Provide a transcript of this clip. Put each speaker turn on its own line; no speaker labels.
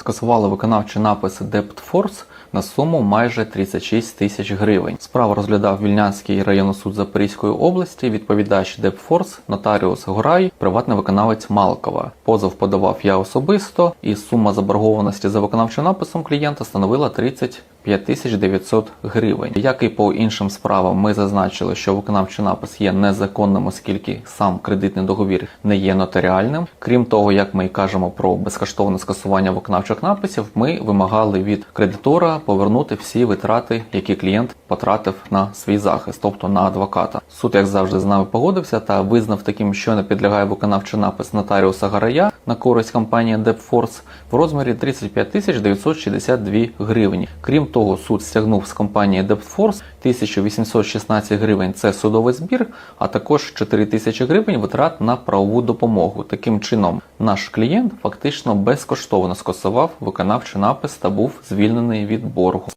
Скасували виконавчий напис Дептфорс на суму майже 36 тисяч гривень. Справу розглядав Вільнянський районний суд Запорізької області, відповідач Депфорс, нотаріус Горай, приватний виконавець Малкова. Позов подавав я особисто, і сума заборгованості за виконавчим написом клієнта становила 30 5900 гривень. Як і по іншим справам, ми зазначили, що виконавчий напис є незаконним, оскільки сам кредитний договір не є нотаріальним. Крім того, як ми кажемо про безкоштовне скасування виконавчих написів, ми вимагали від кредитора повернути всі витрати, які клієнт потратив на свій захист, тобто на адвоката. Суд, як завжди, з нами погодився та визнав таким, що не підлягає виконавчий напис нотаріуса Гарая на користь компанії Debtforce в розмірі 35 тисяч 962 гривні. Крім того, суд стягнув з компанії Debtforce 1816 гривень це судовий збір, а також 4 тисячі гривень витрат на правову допомогу. Таким чином, наш клієнт фактично безкоштовно скасував виконавчий напис та був звільнений від боргу.